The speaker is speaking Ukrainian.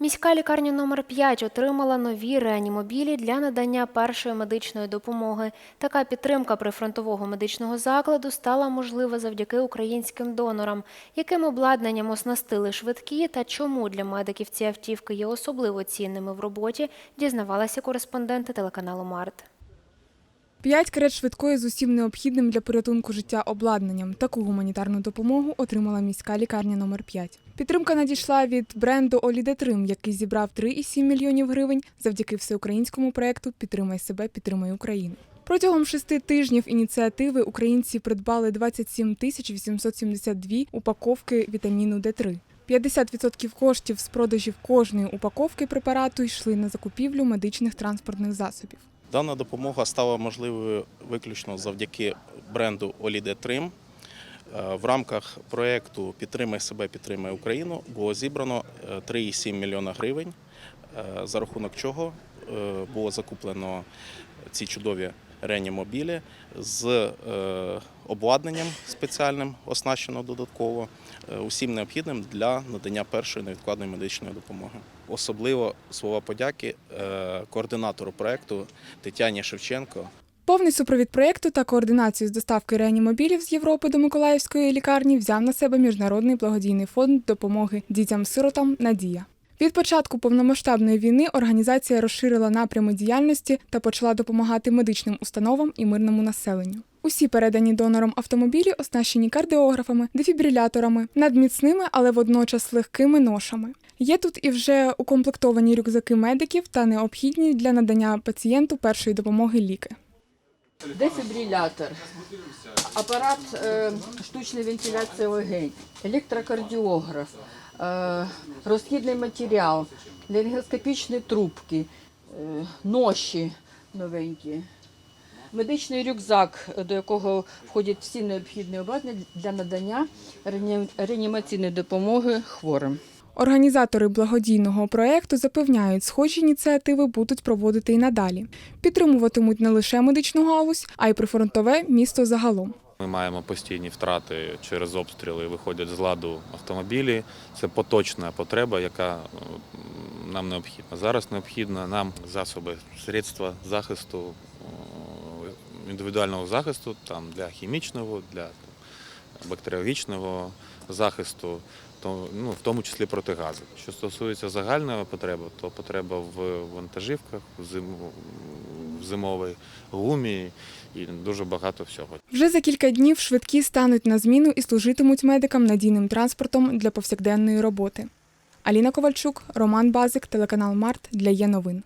Міська лікарня номер 5 отримала нові реанімобілі для надання першої медичної допомоги. Така підтримка прифронтового медичного закладу стала можлива завдяки українським донорам. Яким обладнанням оснастили швидкі та чому для медиків ці автівки є особливо цінними в роботі, дізнавалася кореспонденти телеканалу Март. П'ять карет швидкої з усім необхідним для порятунку життя обладнанням. Таку гуманітарну допомогу отримала міська лікарня номер 5 Підтримка надійшла від бренду Олідетрим, який зібрав 3,7 мільйонів гривень завдяки всеукраїнському проекту Підтримай себе, підтримай Україну. Протягом шести тижнів ініціативи українці придбали 27 тисяч 872 упаковки вітаміну Д3. 50% коштів з продажів кожної упаковки препарату йшли на закупівлю медичних транспортних засобів. Дана допомога стала можливою виключно завдяки бренду Оліде Трим. Е, В рамках проєкту Підтримай себе, підтримай Україну було зібрано е, 3,7 мільйона гривень, е, за рахунок чого е, було закуплено ці чудові реанімобілі з е, обладнанням спеціальним, оснащено додатково, е, усім необхідним для надання першої невідкладної медичної допомоги. Особливо слова подяки е, координатору проєкту Тетяні Шевченко Повний супровід проєкту та координацію з доставки реанімобілів з Європи до Миколаївської лікарні взяв на себе Міжнародний благодійний фонд допомоги дітям-сиротам Надія. Від початку повномасштабної війни організація розширила напрями діяльності та почала допомагати медичним установам і мирному населенню. Усі передані донорам автомобілі оснащені кардіографами, дефібриляторами, надміцними, але водночас легкими ношами. Є тут і вже укомплектовані рюкзаки медиків та необхідні для надання пацієнту першої допомоги ліки. Дефібрилятор, апарат е, штучної вентиляції легень, електрокардіограф, е, розхідний матеріал, ларингоскопічні трубки, е, ноші новенькі, медичний рюкзак, до якого входять всі необхідні обладнання для надання реанімаційної допомоги хворим. Організатори благодійного проекту запевняють, схожі ініціативи будуть проводити і надалі. Підтримуватимуть не лише медичну галузь, а й прифронтове місто загалом. Ми маємо постійні втрати через обстріли, виходять з ладу автомобілі. Це поточна потреба, яка е, нам необхідна. Зараз необхідно нам засоби, средства захисту, е, індивідуального захисту там, для хімічного, для бактеріологічного захисту, то, ну, в тому числі проти газу. Що стосується загальної потреби, то потреба в вантажівках, в, зим, в зимовій гумі і дуже багато всього. Вже за кілька днів швидкі стануть на зміну і служитимуть медикам надійним транспортом для повсякденної роботи. Аліна Ковальчук, Роман Базик, телеканал Март для Є новин.